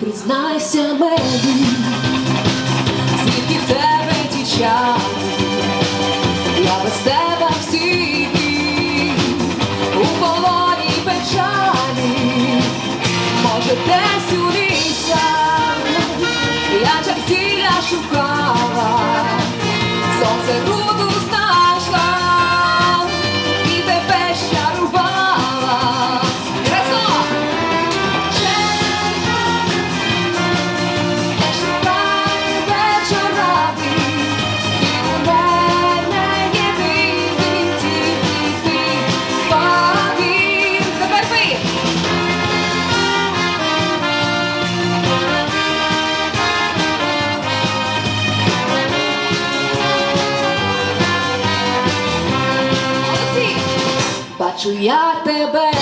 признайся мені, звідки Бачу я тебе